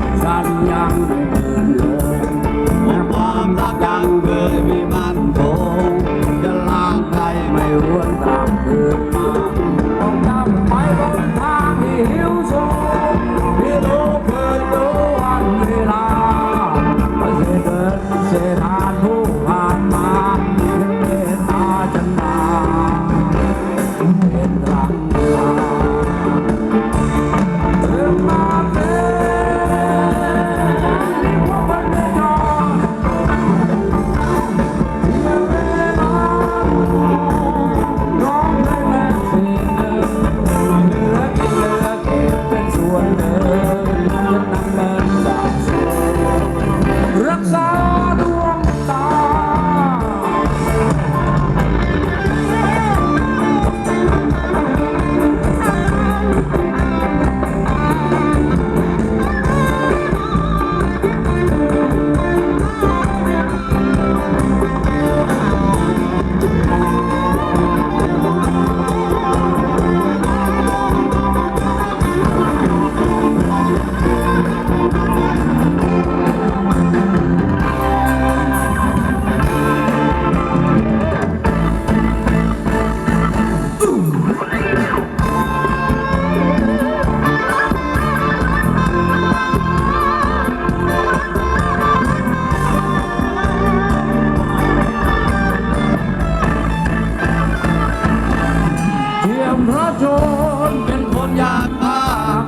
ดสันยัความรักยังเคยมีมั่นคงจะล้างใคไม่วนตามคืนมต้องจำไว้บนทางที่หิวโซที่รู้เกิดูวันเวลาเสด็เสด็จ เพราะโจรเป็นคนอยากตา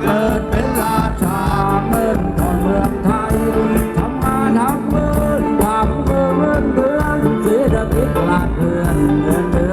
เกิดเป็นราชาเมือก่อนเมืองไทยทำงานหักเงินทำเงินเดือนเสียดิจลัเดือนเดือน